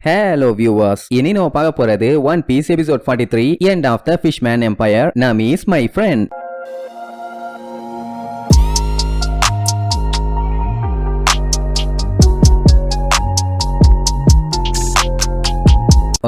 Hello viewers இனி நம்ம பார்க்க போறது One Piece episode forty three end of the Fishman Empire Nami is my friend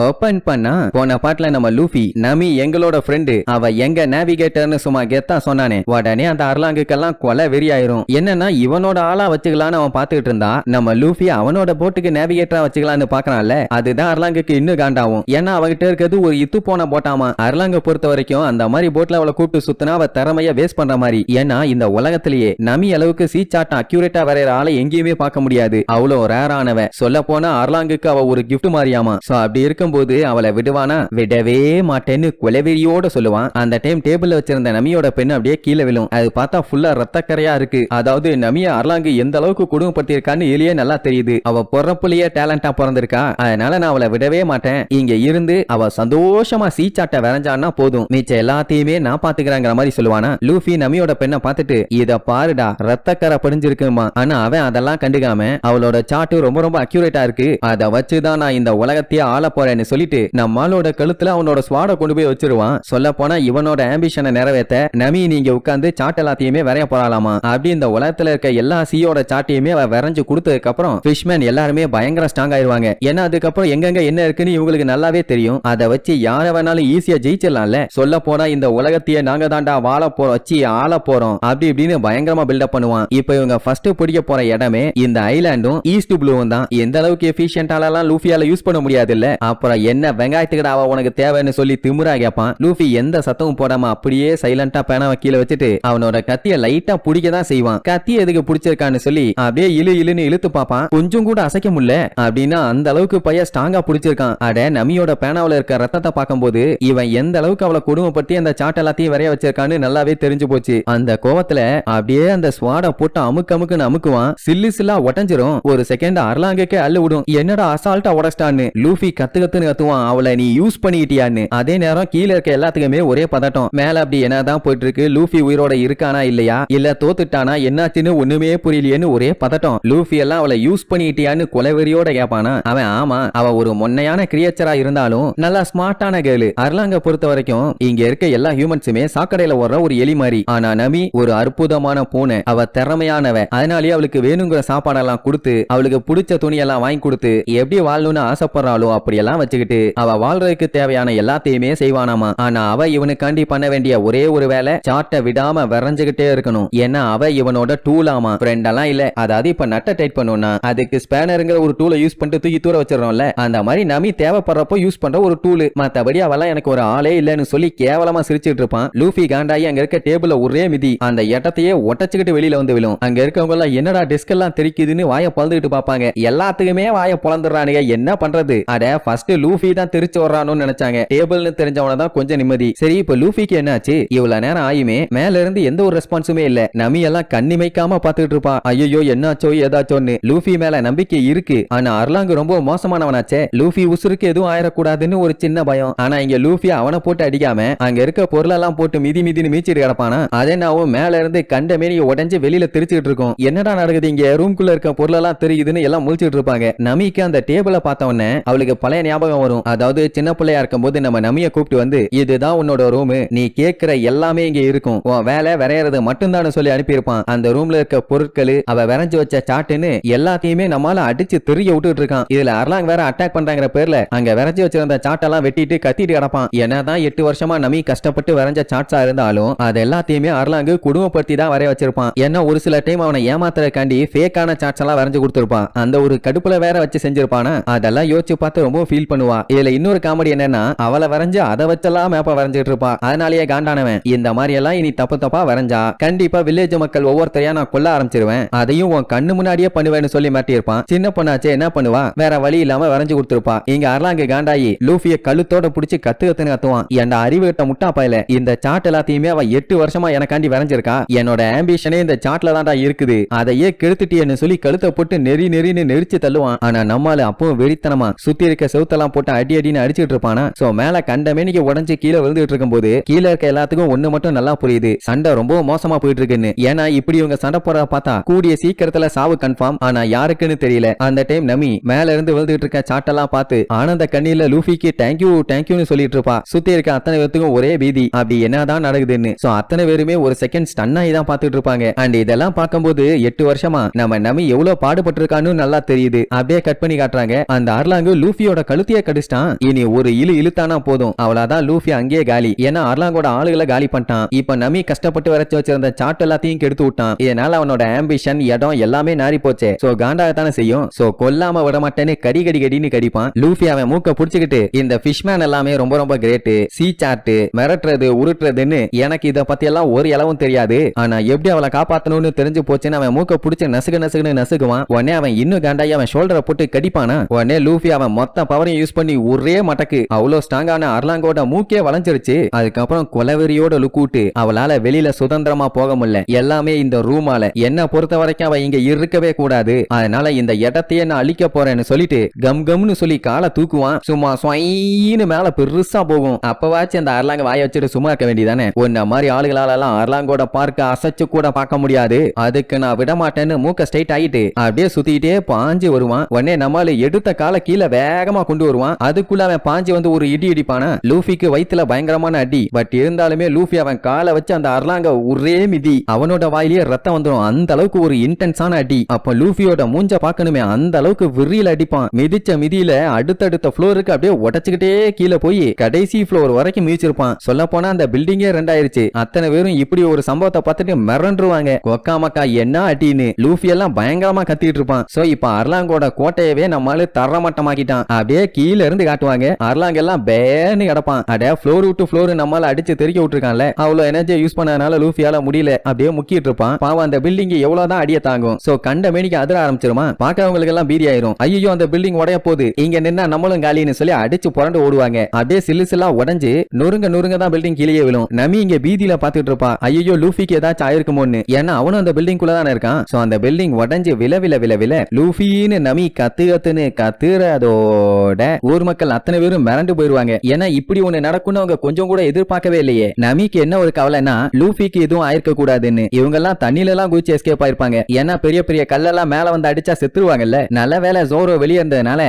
open பண்ணா போன பாட்டுல நம்ம லூஃபி நமி எங்களோட ஃப்ரெண்டு அவ எங்க நேவிகேட்டர்னு சும்மா கெத்தா சொன்னானே. உடனே அந்த அர்லாங்குக்கெல்லாம் கொலை வெறியாயிரும். என்னன்னா இவனோட ஆளா வச்சுக்கலாம்னு அவன் பாத்துக்கிட்டு இருந்தா நம்ம லூஃபி அவனோட போட்டுக்கு நேவிகேட்டரா வச்சுக்கலாம்னு பாக்குறான்ல அதுதான் அர்லாங்குக்கு இன்னும் காண்டாவும். ஏன்னா அவகிட்ட இருக்கிறது ஒரு இத்து போன போட்டாமா அர்லாங்க பொறுத்த வரைக்கும் அந்த மாதிரி போட்ல அவளை கூப்பிட்டு சுத்தினா அவ திறமைய வேஸ்ட் பண்ற மாதிரி. ஏன்னா இந்த உலகத்திலேயே நமி அளவுக்கு சீச்சாட்டம் அக்யூரேட்டா வரைகிற ஆளை எங்கேயுமே பார்க்க முடியாது. அவ்வளோ ரேரானவ சொல்ல போனா அர்லாங்குக்கு அவ ஒரு கிஃப்ட் மாதிரியாமா. சோ அப்படி இருக்கும்போது அவளை விடுவானா? விடவே மாட்டேன்னு குலவெறியோட சொல்லுவான். அந்த டைம் டேபிள்ல வச்சிருந்த நமியோட பெண் அப்படியே கீழே விழும். அது பார்த்தா ஃபுல்லா ரத்தக்கரையா இருக்கு. அதாவது நமிய அர்லாங்கு எந்த அளவுக்கு குடும்பப்படுத்தியிருக்கான்னு எலியே நல்லா தெரியுது. அவ பிறப்புலயே டேலண்டா பிறந்திருக்கா. அதனால நான் அவளை விடவே மாட்டேன். இங்க இருந்து அவ சந்தோஷமா சீச்சாட்ட வரைஞ்சான்னா போதும். மிச்ச எல்லாத்தையுமே நான் பாத்துக்கிறாங்கிற மாதிரி சொல்லுவானா? லூஃபி நமியோட பெண்ணை பார்த்துட்டு இத பாருடா ரத்தக்கரை படிஞ்சிருக்குமா? ஆனா அவன் அதெல்லாம் கண்டுக்காம அவளோட சாட்டு ரொம்ப ரொம்ப அக்யூரேட்டா இருக்கு. அதை வச்சுதான் நான் இந்த உலகத்தையே ஆள போறேன்னு சொல்லிட்டு நம்மளோட கழுத்துல அவனோட ஸ்வாட கொண்டு போய் வச்சிருவான். சொல்ல போனா இவனோட ஆம்பிஷனை நிறைவேத்த நமி நீங்க உட்கார்ந்து சாட் எல்லாத்தையுமே வரைய போறாளாமா? அப்படி இந்த உலகத்துல இருக்க எல்லா சீயோட சாட்டையுமே அவ வரைஞ்சு கொடுத்ததுக்கு அப்புறம் ஃபிஷ்மேன் எல்லாருமே பயங்கர ஸ்ட்ராங் ஆயிருவாங்க ஏன்னா அதுக்கப்புறம் எங்கெங்க என்ன இருக்குன்னு இவங்களுக்கு நல்லாவே தெரியும். அதை வச்சு யார வேணாலும் ஈஸியா ஜெயிச்சிடலாம்ல. சொல்ல போனா இந்த உலகத்தையே நாங்க தாண்டா வாழ போறோம் வச்சு ஆள போறோம். அப்படி இப்படின்னு பயங்கரமா பில்டப் பண்ணுவான். இப்போ இவங்க ஃபர்ஸ்ட் பிடிக்க போற இடமே இந்த ஐலாண்டும் ஈஸ்ட் ப்ளூவும் தான். எந்த அளவுக்கு எஃபிஷியன்டாலாம் லூஃபியால யூஸ் பண்ண முடியாது இல்ல அப்புறம் என்ன வெங்காயத்துக்கடாவா உனக்கு தேவைன்னு சொல்லி திமுறா கேட்பான் லூஃபி எந்த சத்தமும் போடாம அப்படியே சைலண்டா பேனாவை கீழே வச்சுட்டு அவனோட கத்திய லைட்டா பிடிக்க தான் செய்வான். கத்தி எதுக்கு பிடிச்சிருக்கான்னு சொல்லி அப்படியே இழு இழுன்னு இழுத்து பாப்பான் கொஞ்சம் கூட அசைக்க முடியல. அப்படின்னா அந்த அளவுக்கு பையன் ஸ்ட்ராங்கா பிடிச்சிருக்கான். அட நமியோட பேனாவுல இருக்க ரத்தத்தை பார்க்கும்போது இவன் எந்த அளவுக்கு அவளை கொடுமைப்படுத்தி அந்த சாட் எல்லாத்தையும் வரைய வச்சிருக்கான்னு நல்லாவே தெரிஞ்சு போச்சு. அந்த கோவத்துல அப்படியே அந்த ஸ்வாட போட்டு அமுக்கு அமுக்குன்னு அமுக்குவான். சில்லு சில்லா உடஞ்சிரும். ஒரு செகண்ட் அர்லாங்குக்கே அள்ளு விடும். என்னடா அசால்ட்டா உடச்சிட்டான்னு லூஃபி கத்து கத்துன்னு கத்துவான். அவளை நீ யூஸ் பண்ணிக்கிட்டியான்னு அதே நேரம் கீழே இருக்க எல்லாத்துக்குமே ஒரே பதட்டம். மேல அப்படி என்னதான் போயிட்டு இருக்கு லூஃபி உயிரோட இருக்கானா இல்லையா? இல்ல தோத்துட்டானா? என்னாச்சுன்னு ஒண்ணுமே புரியலையேன்னு ஒரே பதட்டம். லூஃபி எல்லாம் அவளை யூஸ் பண்ணிட்டியான்னு கொலைவெறியோட கேட்பானா அவன் ஆமா அவ ஒரு மொன்னையான கிரியேச்சரா இருந்தாலும் நல்லா ஸ்மார்ட்டான கேளு அர்லாங்க பொறுத்த வரைக்கும் இங்க இருக்க எல்லா ஹியூமன்ஸுமே சாக்கடையில ஓடுற ஒரு எலி மாதிரி. ஆனா நமி ஒரு அற்புதமான பூனை. அவ திறமையானவ. அதனாலேயே அவளுக்கு வேணுங்கிற சாப்பாடெல்லாம் கொடுத்து அவளுக்கு பிடிச்ச துணியெல்லாம் வாங்கி கொடுத்து எப்படி வாழணும்னு ஆசைப்படுறாளோ அப்படியெல்லாம் வச்சுக்கிட்டு அவ வாழ்றதுக்கு தேவையான எல்லாத்தையுமே செய்வானாமா? ஆனா அவ இவனுக்காண்டி பண்ண வேண்டிய ஒரே ஒரு வேலை சாட்டை விடாம வரைஞ்சுகிட்டே இருக்கணும். ஏன்னா அவ இவனோட டூலாமா ஃப்ரெண்ட் எல்லாம் இல்ல. அதாவது இப்ப நட்டை டைட் பண்ணுனா அதுக்கு ஸ்பேனருங்கிற ஒரு டூலை யூஸ் பண்ணிட்டு தூக்கி தூர வச்சிடறோம்ல? அந்த மாதிரி நமி தேவைப்படுறப்போ யூஸ் பண்ற ஒரு டூல் மத்தபடி அவெல்லாம் எனக்கு ஒரு ஆளே இல்லைன்னு சொல்லி கேவலமா சிரிச்சிட்டு இருப்பான். லூஃபி காண்டாயி அங்க இருக்க டேபிள்ல ஒரே மிதி. அந்த இடத்தையே ஒட்டச்சுக்கிட்டு வெளியில வந்து விழும். அங்க இருக்கவங்க எல்லாம் என்னடா டெஸ்க் எல்லாம் தெரிக்குதுன்னு வாய பழந்துகிட்டு பாப்பாங்க எல்லாத்துக்குமே வாய பொழந்துடுறானுங்க என்ன பண்றது? அட ஃபர்ஸ்ட் ஃபர்ஸ்ட் லூஃபி தான் தெரிச்சு வர்றானு நினைச்சாங்க. டேபிள்னு தெரிஞ்சவன தான் கொஞ்சம் நிம்மதி. சரி இப்ப லூஃபிக்கு என்னாச்சு? இவ்வளவு நேரம் ஆயுமே மேல இருந்து எந்த ஒரு ரெஸ்பான்ஸுமே இல்ல. நமி எல்லாம் கண்ணிமைக்காம பாத்துட்டு இருப்பான். ஐயோ என்னாச்சோ ஏதாச்சோன்னு லூஃபி மேல நம்பிக்கை இருக்கு. ஆனா அர்லாங் ரொம்ப மோசமானவனாச்சே. லூஃபி உசுருக்கு எதுவும் ஆயிடக்கூடாதுன்னு ஒரு சின்ன பயம். ஆனா இங்க லூஃபி அவனை போட்டு அடிக்காம அங்க இருக்க பொருளெல்லாம் போட்டு மிதி மிதின்னு மீச்சிட்டு கிடப்பானா? அதே நான் மேல இருந்து கண்ட மேனி உடஞ்சு வெளியில தெரிச்சுட்டு இருக்கும். என்னடா நடக்குது இங்க? ரூம்குள்ள இருக்க பொருளெல்லாம் தெரியுதுன்னு எல்லாம் முழிச்சிட்டு இருப்பாங்க. நமிக்கு அந்த டேபிளை பார்த்த உடனே அவளுக்கு பழைய ஞாபகம் வரும். அதாவது சின்ன பிள்ளையா இருக்கும்போது நம்ம நமிய கூப்பிட்டு வந்து இதுதான் உன்னோட ரூமு. நீ கேட்கிற எல்லாமே இங்க இருக்கும். உன் வேலை வரையறது மட்டும்தான் சொல்லி அனுப்பியிருப்பான். அந்த ரூம்ல இருக்க பொருட்கள் அவ வரைஞ்சு வச்ச சாட்டுன்னு எல்லாத்தையுமே நம்மால அடிச்சு தெரிய விட்டுட்டு இருக்கான் இதுல அர்லாங் வேற அட்டாக் பண்றாங்கிற பேர்ல அங்க வரைஞ்சு வச்சிருந்த சாட்டெல்லாம் வெட்டிட்டு கத்திட்டு கிடப்பான். என்னதான் எட்டு வருஷமா நமி கஷ்டப்பட்டு வரைஞ்ச சாட்ஸா இருந்தாலும் அது எல்லாத்தையுமே அர்லாங்கு குடும்பப்படுத்தி தான் வரைய வச்சிருப்பான். ஏன்னா ஒரு சில டைம் அவனை ஏமாத்துறதுக்காண்டி ஃபேக்கான சாட்ஸ் எல்லாம் வரைஞ்சு கொடுத்துருப்பான். அந்த ஒரு கடுப்புல வேற வச்சு செஞ்சிருப்பானா? அதெல்லாம் யோசிச்சு பார்த்து ரொம்ப ஃபீல் பண்ணுவா. இதுல இன்னொரு காமெடி என்னன்னா அவளை வரைஞ்சு அதை வச்செல்லாம் மேப்ப வரைஞ்சிட்டு இருப்பா. அதனாலேயே காண்டானவன். இந்த மாதிரி எல்லாம் இனி தப்பு தப்பா வரைஞ்சா. கண்டிப்பா வில்லேஜ் மக்கள் ஒவ்வொருத்தரையா நான் கொல்ல ஆரம்பிச்சிருவேன். அதையும் உன் கண்ணு முன்னாடியே பண்ணுவேன்னு சொல்லி மாட்டியிருப்பான் சின்ன பொண்ணாச்சே என்ன பண்ணுவா? வேற வழி இல்லாம வரைஞ்சு கொடுத்துருப்பா. இங்க அர்லாங்க காண்டாயி லூஃபிய கழுத்தோட புடிச்சு கத்து கத்துன்னு கத்துவான். என் அறிவு கிட்ட முட்டா இந்த சாட் எல்லாத்தையுமே அவ எட்டு வருஷமா எனக்காண்டி வரைஞ்சிருக்கா. என்னோட ஆம்பிஷனே இந்த சாட்ல தான்டா இருக்குது. அதையே கெடுத்துட்டியன்னு சொல்லி கழுத்தை போட்டு நெறி நெறின்னு நெரிச்சு தள்ளுவான். ஆனா நம்மால அப்பவும் வெறித்தனமா சுத்தி இருக்க செவுத்த முத்தெல்லாம் போட்டு அடி அடின்னு அடிச்சுட்டு இருப்பானா? சோ மேல கண்டமேனிக்கு உடஞ்சு கீழே விழுந்துட்டு இருக்கும் போது கீழே இருக்க எல்லாத்துக்கும் ஒண்ணு மட்டும் நல்லா புரியுது. சண்டை ரொம்ப மோசமா போயிட்டு இருக்குன்னு ஏன்னா இப்படி இவங்க சண்டை போறத பார்த்தா கூடிய சீக்கிரத்துல சாவு கன்ஃபார்ம் ஆனா யாருக்குன்னு தெரியல. அந்த டைம் நமி மேல இருந்து விழுந்துட்டு இருக்க சாட்டெல்லாம் பார்த்து ஆனந்த கண்ணில லூஃபிக்கு தேங்க்யூ தேங்க்யூன்னு சொல்லிட்டு இருப்பா. சுத்தி இருக்க அத்தனை பேருக்கும் ஒரே பீதி. அப்படி என்னதான் நடக்குதுன்னு. சோ அத்தனை பேருமே ஒரு செகண்ட் ஸ்டன் ஆகி தான் பார்த்துட்டு இருப்பாங்க. அண்ட் இதெல்லாம் பார்க்கும்போது எட்டு வருஷமா நம்ம நமி எவ்வளவு பாடுபட்டிருக்கான்னு நல்லா தெரியுது. அப்படியே கட் பண்ணி காட்டுறாங்க. அந்த அர்லாங்கு லூஃபியோட கழுத்தையே கடிச்சிட்டான். இனி ஒரு இழு இழுத்தானா போதும். அவ்வளவுதான் லூஃபி அங்கேயே காலி. ஏன்னா அர்லாங்கோட ஆளுகளை காலி பண்ணிட்டான். இப்ப நமி கஷ்டப்பட்டு வரைச்சு வச்சிருந்த சாட் எல்லாத்தையும் கெடுத்து விட்டான். இதனால அவனோட ஆம்பிஷன் இடம் எல்லாமே நாரி போச்சு. சோ காண்டாகத்தானே செய்யும். சோ கொல்லாம விட மாட்டேன்னு கடி கடி கடின்னு கடிப்பான். லூஃபி அவன் மூக்க புடிச்சுக்கிட்டு இந்த ஃபிஷ்மேன் எல்லாமே ரொம்ப ரொம்ப கிரேட் சி சாட்டு மிரட்டுறது உருட்டுறதுன்னு எனக்கு இத பத்தி எல்லாம் ஒரு இளவும் தெரியாது. ஆனா எப்படி அவளை காப்பாத்தணும்னு தெரிஞ்சு போச்சுன்னு அவன் மூக்க புடிச்சு நசுகு நசுகுன்னு நசுக்குவான். உடனே அவன் இன்னும் காண்டாயி அவன் ஷோல்டரை போட்டு கடிப்பானா? உடனே லூஃபி அவன் மொத்த பவரையும் யூஸ் பண்ணி ஒரே மட்டக்கு. அவ்வளவு ஸ்ட்ராங்கான அர்லாங்கோட மூக்கே வளைஞ்சிருச்சு. அதுக்கப்புறம் கொலவெறியோட லுக்கூட்டு அவளால வெளியில சுதந்திரமா போக முடியல. எல்லாமே இந்த ரூமால என்ன பொறுத்த வரைக்கும் அவ இங்க இருக்கவே கூடாது. அதனால இந்த இடத்தையே நான் அழிக்க போறேன்னு சொல்லிட்டு கம் கம்னு சொல்லி காலை தூக்குவான். சும்மா ஸ்வைன்னு மேல பெருசா போகும். அப்பவாச்சும் அந்த அர்லாங்க வாய வச்சுட்டு சும்மா இருக்க வேண்டியதானே உன்ன மாதிரி ஆளுகளால எல்லாம் அர்லாங்கோட பார்க்க அசைச்சு கூட பார்க்க முடியாது. அதுக்கு நான் விட மாட்டேன்னு மூக்க ஸ்ட்ரைட் ஆயிட்டு அப்படியே சுத்திட்டே பாஞ்சு வருவான். உடனே நம்மால எடுத்த காலை கீழே வேகமா கொண்டு வருவான். அதுக்குள்ள அவன் பாஞ்சு வந்து ஒரு இடி இடிப்பானா? லூஃபிக்கு வயித்துல பயங்கரமான அடி. பட் இருந்தாலுமே லூஃபி அவன் காலை வச்சு அந்த அர்லாங்க ஒரே மிதி. அவனோட வாயிலேயே ரத்தம் வந்துடும் அந்த அளவுக்கு ஒரு இன்டென்ஸான அடி. அப்ப லூஃபியோட மூஞ்ச பாக்கணுமே அந்த அளவுக்கு விரியில் அடிப்பான். மிதிச்ச மிதியில அடுத்தடுத்த ஃப்ளோருக்கு அப்படியே உடச்சுக்கிட்டே கீழே போய் கடைசி ஃப்ளோர் வரைக்கும் மிதிச்சிருப்பான். சொல்ல போனா அந்த பில்டிங்கே ரெண்டாயிருச்சு. அத்தனை பேரும் இப்படி ஒரு சம்பவத்தை பார்த்துட்டு மிரண்டுருவாங்க. கொக்கா மக்கா என்ன அடின்னு. லூஃபி எல்லாம் பயங்கரமா கத்திட்டு இருப்பான். சோ இப்ப அர்லாங்கோட கோட்டையவே நம்மளால தரமட்டமாக்கிட்டான். அப்படியே கீழ இருந்து காட்டுவாங்க. அர்லாங் எல்லாம் பேன்னு கிடப்பான். அட ஃப்ளோர் விட்டு ஃப்ளோர் நம்மளால அடிச்சு தெறிக்க விட்டுருக்கான்ல. அவ்வளவு எனர்ஜியை யூஸ் பண்ணனால லூஃபியால முடியல. அப்படியே முக்கிட்டு இருப்பான். பாவம் அந்த பில்டிங் எவ்வளவுதான் அடிய தாங்கும். சோ கண்ட மேனிக்கு அதிர ஆரம்பிச்சிருமா? பாக்கிறவங்களுக்கு எல்லாம் பீதி ஆயிரும். ஐயோ அந்த பில்டிங் உடைய போகுது. இங்க நின்னா நம்மளும் காலின்னு சொல்லி அடிச்சு புரண்டு ஓடுவாங்க. அப்படியே சில்லு சில்லா உடஞ்சு நொறுங்க நொறுங்க தான் பில்டிங் கீழே விழும். நமி இங்க பீதியில பாத்துட்டு இருப்பா. ஐயோ லூஃபிக்கு ஏதாச்சும் ஆயிருக்குமோன்னு. ஏன்னா அவனும் அந்த பில்டிங் குள்ள தானே இருக்கான். சோ அந்த பில்டிங் உடஞ்சு வில வில வில வில லூஃபின்னு நமி கத்து கத்துன்னு கத்துறதோட ஊர் மக்கள் அத்தனை பேரும் மிரண்டு போயிருவாங்க. ஏன்னா இப்படி ஒண்ணு நடக்கும்னு அவங்க கொஞ்சம் கூட எதிர்பார்க்கவே இல்லையே. நமிக்கு என்ன ஒரு கவலைன்னா லூஃபிக்கு எதுவும் ஆயிருக்க கூடாதுன்னு இவங்க எல்லாம் தண்ணில எல்லாம் குதிச்சு எஸ்கேப் ஆயிருப்பாங்க. ஏன்னா பெரிய பெரிய கல்லெல்லாம் மேல வந்து அடிச்சா செத்துருவாங்கல்ல. நல்ல வேலை ஜோரோ வெளியே இருந்ததுனால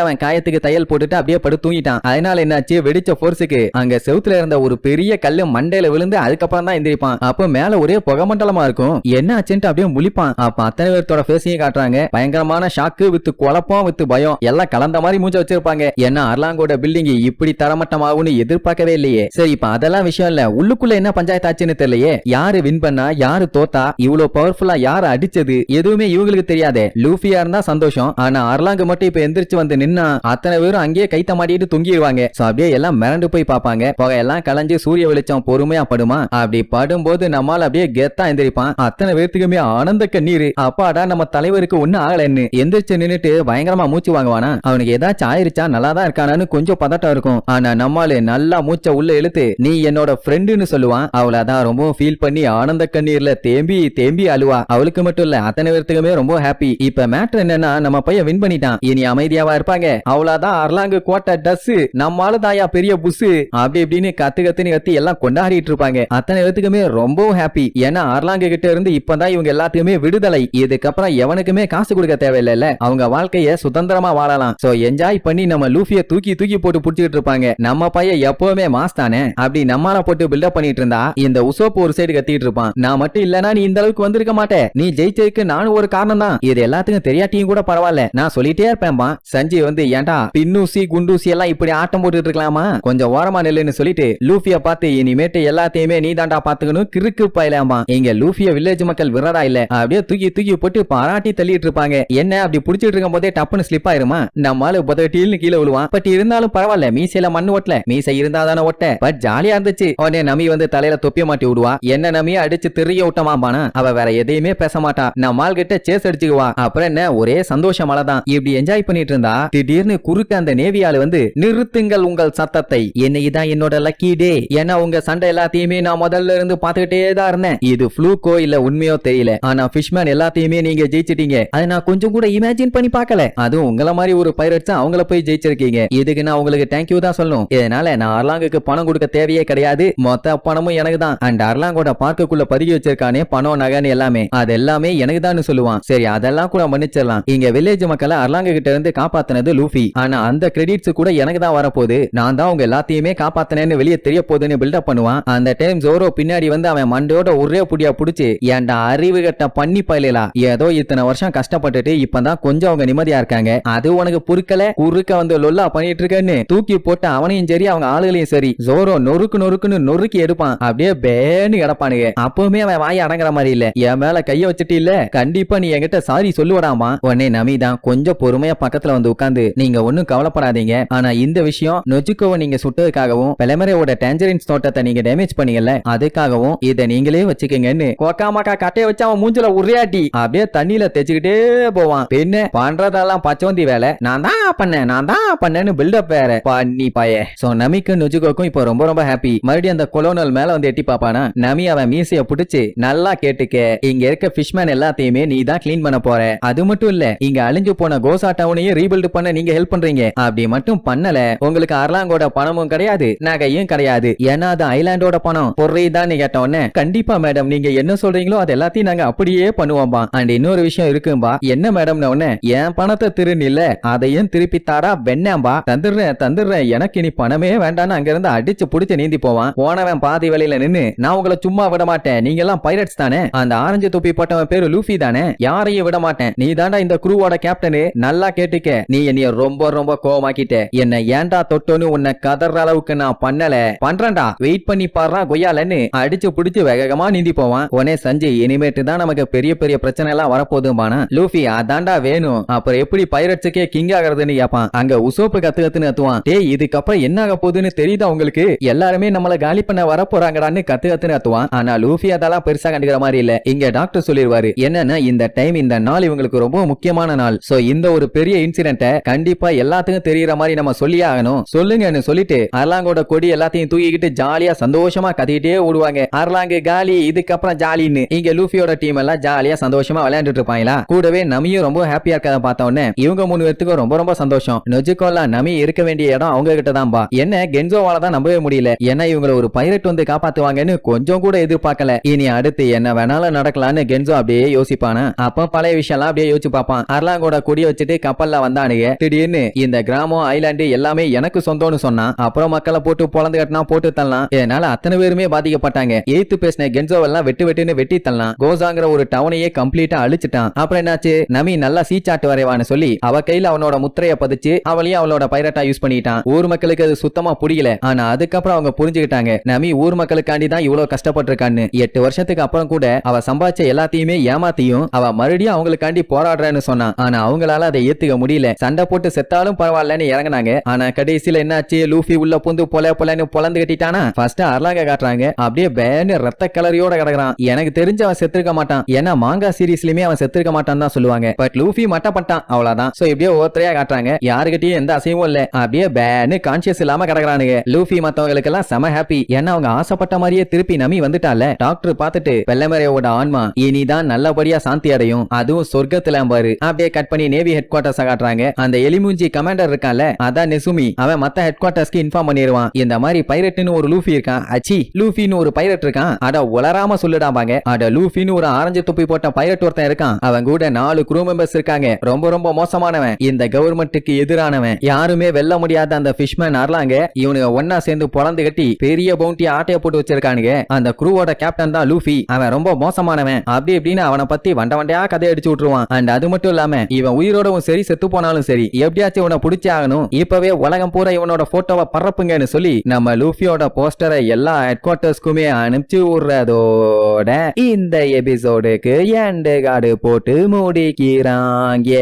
அவன் காயத்துக்கு தையல் போட்டுட்டு அப்படியே படு தூங்கிட்டான். அதனால என்னாச்சு? வெடிச்ச போர்ஸுக்கு அங்க செவுத்துல இருந்த ஒரு பெரிய கல்லு மண்டையில விழுந்து அதுக்கப்புறம் தான் எந்திரிப்பான். அப்போ மேல ஒரே புகை மண்டலமா இருக்கும். என்ன ஆச்சுன்ட்டு அப்படியே முழிப்பான். அப்ப அத்தனை பேர்த்தோட பேசியும் காட்டுறாங்க. பயங்கரமான ஷாக்கு வித்து குழப்பம் வித்து பயம். எல்லாம் கலந்த மாதிரி மூஞ்ச இருப்பாங்க. ஏன்னா அர்லாங்கோட பில்டிங் இப்படி தரமட்டமாகும்னு எதிர்பார்க்கவே இல்லையே. சரி இப்ப அதெல்லாம் விஷயம் இல்ல. உள்ளுக்குள்ள என்ன பஞ்சாயத்து ஆச்சுன்னு தெரியலையே. யாரு வின் பண்ணா யாரு தோத்தா இவ்வளவு பவர்ஃபுல்லா யாரு அடிச்சது எதுவுமே இவங்களுக்கு தெரியாதே. லூஃபியா இருந்தா சந்தோஷம். ஆனா அர்லாங்க மட்டும் இப்ப எந்திரிச்சு வந்து நின்னா அத்தனை பேரும் அங்கேயே கைத்த மாட்டிட்டு தொங்கிடுவாங்க. சோ அப்படியே எல்லாம் மிரண்டு போய் பார்ப்பாங்க. புகையெல்லாம் கலைஞ்சு சூரிய வெளிச்சம் பொறுமையா படுமா? அப்படி படும்போது நம்மால அப்படியே கெத்தா எந்திரிப்பான். அத்தனை பேர்த்துக்குமே ஆனந்த கண்ணீர். அப்பாடா நம்ம தலைவருக்கு ஒண்ணு ஆகலன்னு. எந்திரிச்சு நின்னுட்டு பயங்கரமா மூச்சு வாங்குவானா? அவனுக்கு ஏதாச்சும் ஆயிரு விசாரிச்சா நல்லா தான் இருக்கானான்னு கொஞ்சம் பதட்டம் இருக்கும். ஆனா நம்மால நல்லா மூச்சை உள்ள இழுத்து நீ என்னோட ஃப்ரெண்டுன்னு சொல்லுவான். அவளை அதான் ரொம்ப ஃபீல் பண்ணி ஆனந்த கண்ணீர்ல தேம்பி தேம்பி அழுவா. அவளுக்கு மட்டும் இல்ல அத்தனை பேர்த்துக்குமே ரொம்ப ஹாப்பி இப்ப மேட்ரு என்னன்னா நம்ம பையன் வின் பண்ணிட்டான். இனி அமைதியாவா இருப்பாங்க? அவளாதான் அர்லாங்கு கோட்டை டஸ் நம்மால தாயா பெரிய புஸ் அப்படி இப்படின்னு கத்து கத்துன்னு கத்தி எல்லாம் கொண்டாடிட்டு இருப்பாங்க. அத்தனை பேர்த்துக்குமே ரொம்ப ஹாப்பி ஏன்னா அர்லாங்கு கிட்ட இருந்து இப்பதான் இவங்க எல்லாத்துக்குமே விடுதலை. இதுக்கப்புறம் எவனுக்குமே காசு கொடுக்க தேவையில்லைல்ல. அவங்க வாழ்க்கைய சுதந்திரமா வாழலாம். சோ என்ஜாய் பண்ணி நம்ம லூஃபியை தூக்கி தூக்கி போட்டு புடிச்சிட்டு இருப்பாங்க. நம்ம பையன் எப்பவுமே மாஸ் தானே? அப்படி நம்மால போட்டு பில்டப் பண்ணிட்டு இருந்தா இந்த உசோப் ஒரு சைடு கத்திட்டு இருப்பான். நான் மட்டும் இல்லனா நீ இந்த அளவுக்கு வந்திருக்க மாட்டேன் நீ ஜெயிச்சதுக்கு நானும் ஒரு காரணம் தான். இது எல்லாத்துக்கும் தெரியாட்டியும் கூட பரவாயில்ல. நான் சொல்லிட்டே இருப்பேன்பா சஞ்சய் வந்து ஏன்டா பின்னூசி குண்டூசி எல்லாம் இப்படி ஆட்டம் போட்டுட்டு இருக்கலாமா? கொஞ்சம் ஓரமா நில்லுன்னு சொல்லிட்டு லூஃபிய பார்த்து இனிமேட்டு எல்லாத்தையுமே நீ தாண்டா பாத்துக்கணும் கிறுக்கு பயலாமா இங்க லூஃபிய வில்லேஜ் மக்கள் விரதா இல்ல. அப்படியே தூக்கி தூக்கி போட்டு பாராட்டி தள்ளிட்டு இருப்பாங்க. என்ன அப்படி புடிச்சிட்டு இருக்கும் போதே டப்புன்னு ஸ்லிப் ஆயிருமா? நம்மால புதட்டில்னு கீழே விழுவான். பட் இருந்தாலும் பரவாயில்ல மீசையில மண்ணு ஒட்டல. மீசை இருந்தா தானே ஒட்ட பட் ஜாலியா இருந்துச்சு. உடனே நமி வந்து தலையில தொப்பிய மாட்டி விடுவா. என்ன நமிய அடிச்சு திரிய விட்டமாம்பானா அவ வேற எதையுமே பேச மாட்டா. நம்மால் கிட்ட சேஸ் அடிச்சுக்குவா. அப்புறம் என்ன? ஒரே சந்தோஷம் தான் இப்படி என்ஜாய் பண்ணிட்டு இருந்தா திடீர்னு குறுக்க அந்த நேவி வந்து நிறுத்துங்கள் உங்கள் சத்தத்தை. என்ன இதான் என்னோட லக்கி டே ஏன்னா உங்க சண்டை எல்லாத்தையுமே நான் முதல்ல இருந்து பாத்துக்கிட்டே தான் இருந்தேன். இது ஃப்ளூக்கோ இல்ல உண்மையோ தெரியல. ஆனா ஃபிஷ்மேன் எல்லாத்தையுமே நீங்க ஜெயிச்சிட்டீங்க. அதை நான் கொஞ்சம் கூட இமேஜின் பண்ணி பார்க்கல. அதுவும் உங்களை மாதிரி ஒரு பைரட்ஸ் அவங்கள போய் ஜெயிச்சிருக்கீங்க. இதுக்குன்னு அவங்களுக்கு தேங்க்யூ தான் சொல்லணும். இதனால நான் அர்லாங்குக்கு பணம் கொடுக்க தேவையே கிடையாது. மொத்த பணமும் எனக்கு தான் அண்ட் அர்லாங்கோட பார்க்குள்ள பதுக்கி வச்சிருக்கானே பணம் நகைன்னு எல்லாமே. அது எல்லாமே எனக்கு தான் சொல்லுவான். சரி அதெல்லாம் கூட மன்னிச்சிடலாம். இங்க வில்லேஜ் மக்களை அர்லாங்க கிட்ட இருந்து காப்பாத்தினது லூஃபி. ஆனா அந்த கிரெடிட்ஸ் கூட எனக்கு தான் வரப்போகுது. நான் தான் உங்க எல்லாத்தையுமே காப்பாத்தினேன்னு வெளியே தெரிய போகுதுன்னு பில்டப் பண்ணுவான். அந்த டைம் ஜோரோ பின்னாடி வந்து அவன் மண்டையோட ஒரே புடியா புடிச்சு ஏன்டா அறிவு கட்ட பண்ணி பயிலா ஏதோ இத்தனை வருஷம் கஷ்டப்பட்டுட்டு இப்பதான் கொஞ்சம் அவங்க நிம்மதியா இருக்காங்க. அது உனக்கு பொறுக்கல குறுக்க வந்து லொல்லா பண்ணிட்டு இருக்கேன்னு தூக்கி போட்டு அவனையும் சரி அவங்க ஆளுகளையும் சரி ஜோரோ நொறுக்கு நொறுக்குன்னு நொறுக்கி எடுப்பான். அப்படியே பேன்னு கிடப்பானுங்க. அப்பவுமே அவன் வாய் அடங்குற மாதிரி இல்ல. என் மேல கைய வச்சுட்டு இல்ல. கண்டிப்பா நீ என்கிட்ட சாரி சொல்லுவடாமா? உடனே நமிதான் கொஞ்சம் பொறுமையா பக்கத்துல வந்து உட்காந்து நீங்க ஒண்ணும் கவலைப்படாதீங்க. ஆனா இந்த விஷயம் நொஜுக்கோவை நீங்க சுட்டதுக்காகவும் பிளமரையோட டேஞ்சரின்ஸ் தோட்டத்தை நீங்க டேமேஜ் பண்ணீங்கல்ல அதுக்காகவும் இதை நீங்களே வச்சுக்கோங்கன்னு கோக்காமாக்கா கட்டைய வச்சு அவன் மூஞ்சில உரையாட்டி அப்படியே தண்ணியில தேச்சுக்கிட்டே போவான். பின்ன பண்றதெல்லாம் பச்சவந்தி வேலை. நான் தான் பண்ணேன். நான் தான் பண்ணேன்னு பில்டப் வேற. பண்ணி பாய. சோ நமிக்கும் நுஜுகோக்கும் இப்போ ரொம்ப ரொம்ப ஹாப்பி மறுபடியும் அந்த கொலோனல் மேல வந்து எட்டி பாப்பானா நமி அவன் மீசைய புடிச்சு நல்லா கேட்டுக்க. இங்க இருக்க ஃபிஷ்மேன் எல்லாத்தையுமே நீ தான் கிளீன் பண்ண போற. அது மட்டும் இல்ல இங்க அழிஞ்சு போன கோசா டவுனையும் ரீபில்ட் பண்ண நீங்க ஹெல்ப் பண்றீங்க. அப்படி மட்டும் பண்ணல. உங்களுக்கு அர்லாங்கோட பணமும் கிடையாது நகையும் கிடையாது. ஏன்னா அது ஐலாண்டோட பணம். பொறையுதான்னு கேட்ட உடனே கண்டிப்பா மேடம் நீங்க என்ன சொல்றீங்களோ அது எல்லாத்தையும் நாங்க அப்படியே பண்ணுவோம்பா. அண்ட் இன்னொரு விஷயம் இருக்கும்பா. என்ன மேடம் உடனே என் பணத்தை திருநில்ல அதையும் திருப்பி தாரா வெண்ணாம்பா. தந்துடுறேன் தந்துடுறேன் எனக்கு இனி பணமே வேண்டாம்னு அங்க இருந்து அடிச்சு புடிச்சு நீந்தி போவான். போனவன் பாதி வழியில நின்னு நான் உங்களை சும்மா விட மாட்டேன். நீங்க எல்லாம் பைரட்ஸ் தானே? அந்த ஆரஞ்சு தொப்பி போட்டவன் பேரு லூஃபி தானே? யாரையும் விட மாட்டேன். நீ தாண்டா இந்த குரூவோட கேப்டனு நல்லா கேட்டுக்க. நீ என்னைய ரொம்ப ரொம்ப கோவமாக்கிட்ட. என்ன ஏன்டா தொட்டோன்னு உன்னை கதற அளவுக்கு நான் பண்ணல. பண்றேன்டா. வெயிட் பண்ணி பாடுறா கொய்யாலன்னு. அடிச்சு புடிச்சு வேகமா நீந்தி போவான். உனே சஞ்சய் இனிமேட்டு தான் நமக்கு பெரிய பெரிய பிரச்சனை எல்லாம் வரப்போதும்பானா லூஃபி அதான்டா வேணும். அப்புறம் எப்படி பைரட்ஸுக்கே கிங் ஆகுறதுன்னு கேப்பான். அங்க உசோப்பு கத்து கத்துன்னு கத்துவான். டேய் இதுக்கப்புறம் என்ன ஆக போகுதுன்னு தெரியுதா உங்களுக்கு? எல்லாருமே நம்மள காலி பண்ண வர போறாங்கடான்னு கத்து கத்துன்னு கத்துவான். ஆனா லூஃபி அதெல்லாம் பெருசா கண்டுக்கிற மாதிரி இல்ல. இங்க டாக்டர் சொல்லிருவாரு. என்னன்னா இந்த டைம் இந்த நாள் இவங்களுக்கு ரொம்ப முக்கியமான நாள். சோ இந்த ஒரு பெரிய இன்சிடென்ட்ட கண்டிப்பா எல்லாத்துக்கும் தெரியற மாதிரி நம்ம சொல்லியே ஆகணும். சொல்லுங்கன்னு சொல்லிட்டு அர்லாங்கோட கொடி எல்லாத்தையும் தூக்கிக்கிட்டு ஜாலியா சந்தோஷமா கத்திக்கிட்டே ஓடுவாங்க. அர்லாங்கு காலி இதுக்கப்புறம் ஜாலின்னு. இங்க லூஃபியோட டீம் எல்லாம் ஜாலியா சந்தோஷமா விளையாண்டுட்டு இருப்பாங்களா? கூடவே நம்மையும் ரொம்ப ஹாப்பியா இருக்கத பார்த்த உடனே இவங்க மூணு பேர்த்துக்கும் ரொம்ப ரொம்ப சந்தோஷம். நொஜிகோலாம் நமி இருக்க வேண்டிய இடம் அவங்க கிட்ட தான் பா என்ன கென்சோவால தான் நம்பவே முடியல. ஏன்னா இவங்கள ஒரு பைரட் வந்து காப்பாத்துவாங்கன்னு கொஞ்சம் கூட எதிர்பார்க்கல. இனி அடுத்து என்ன வேணாலும் நடக்கலாம்னு கென்சோ அப்படியே யோசிப்பானா? அப்ப பழைய விஷயம்லாம் அப்படியே யோசிச்சு பார்ப்பான். அர்லாங்கோட குடி வச்சுட்டு கப்பல்ல வந்தானுங்க. திடீர்னு இந்த கிராமம் ஐலாண்டு எல்லாமே எனக்கு சொந்தம்னு சொன்னான். அப்புறம் மக்களை போட்டு பொழந்து கட்டினா போட்டு தள்ளலாம் இதனால அத்தனை பேருமே பாதிக்கப்பட்டாங்க. எய்த்து பேசின கென்சோவெல்லாம் வெட்டு வெட்டுன்னு வெட்டி தள்ளலாம் கோசாங்கிற ஒரு டவுனையே கம்ப்ளீட்டா அழிச்சிட்டான். அப்புறம் என்னாச்சு? நமி நல்லா சீச்சாட்டு வரைவான்னு சொல்லி அவ கையில அவனோட முத்திரைய பதிச்சு அவளையும் அவளோட பைரட்டா யூஸ் பண்ணிட்டான். ஊர் மக்களுக்கு அது சுத்தமா புரியல ஆனா அதுக்கப்புறம் அவங்க புரிஞ்சுக்கிட்டாங்க நமி ஊர் மக்களுக்காண்டி தான் இவ்வளவு கஷ்டப்பட்டிருக்கான்னு. எட்டு வருஷத்துக்கு அப்புறம் கூட அவ சம்பாதிச்ச எல்லாத்தையுமே ஏமாத்தியும் அவ மறுபடியும் அவங்களுக்காண்டி போராடுறேன்னு சொன்னான். ஆனா அவங்களால அதை ஏத்துக்க முடியல. சண்டை போட்டு செத்தாலும் பரவாயில்லன்னு இறங்குனாங்க. ஆனா கடைசியில என்னாச்சு? லூஃபி உள்ள புந்து பொல பொலன்னு பொலந்து கட்டிட்டானா? ஃபர்ஸ்ட் அர்லாங்க காட்டுறாங்க. அப்படியே பேனு ரத்த கலரியோட கிடக்குறான். எனக்கு தெரிஞ்சு அவன் செத்துருக்க மாட்டான். ஏன்னா மாங்கா சீரீஸ்லயுமே அவன் செத்துருக்க மாட்டான் தான் சொல்லுவாங்க. பட் லூஃபி மட்டப்பட்டான் அவ்வளவுதான். சோ இப்படியே ஒருத்தரையா காட்டுறாங்க. யாருகிட்டயும் எந்த அசைவும் இல்ல. அப்படியே பேனு கான்சியஸ் இல்லாம கிடக்குறானுங்க. லூஃபி மத்தவங்களுக்கு எல்லாம் செம ஹாப்பி ஏன்னா அவங்க ஆசைப்பட்ட மாதிரியே திருப்பி நம்பி வந்துட்டால. டாக்டர் பார்த்துட்டு வெள்ளமறையோட ஆன்மா இனிதான் நல்லபடியா சாந்தி அடையும். அதுவும் சொர்க்கத்துல பாரு. அப்படியே கட் பண்ணி நேவி ஹெட் குவார்டர்ஸ் காட்டுறாங்க. அந்த எலிமூஞ்சி கமாண்டர் இருக்கான்ல அதான் நெசுமி. அவன் மத்த ஹெட் குவார்டர்ஸ்க்கு இன்ஃபார்ம் பண்ணிடுவான். இந்த மாதிரி பைரட்னு ஒரு லூஃபி இருக்கான். அச்சி லூஃபின்னு ஒரு பைரட் இருக்கான். அட உளராம சொல்லிடாபாங்க அட லூஃபின்னு ஒரு ஆரஞ்சு துப்பி போட்ட பைரட் ஒருத்தன் இருக்கான். அவன் கூட நாலு குரூ மெம்பர்ஸ் இருக்காங்க. ரொம்ப ரொம்ப மோசமானவன். இந்த கவர்மெண்ட்டுக்கு எதிரானவன். யாருமே வெல்ல முடியாத அந்த ஃபிஷ்மேன் அர்லாங்க இவனுங்க ஒன்னா சேர்ந்து பொழந்து கட்டி பெரிய பவுண்டி ஆட்டைய போட்டு வச்சிருக்கானுங்க. அந்த குரூவோட கேப்டன் தான் லூஃபி. அவன் ரொம்ப மோசமானவன். அப்படி இப்படின்னு அவனை பத்தி வண்ட வண்டையா கதை அடிச்சு விட்டுருவான். அண்ட் அது மட்டும் இல்லாம இவன் உயிரோடவும் சரி செத்து போனாலும் சரி எப்படியாச்சும் இவனை பிடிச்சே ஆகணும். இப்பவே உலகம் பூரா இவனோட போட்டோவை பறப்புங்கன்னு சொல்லி நம்ம லூஃபியோட போஸ்டரை எல்லா ஹெட் குவார்டர்ஸ்க்குமே அனுப்பிச்சு விடுறதோட இந்த எபிசோடுக்கு எண்டு கார்டு போட்டு முடிக்கிறாங்க.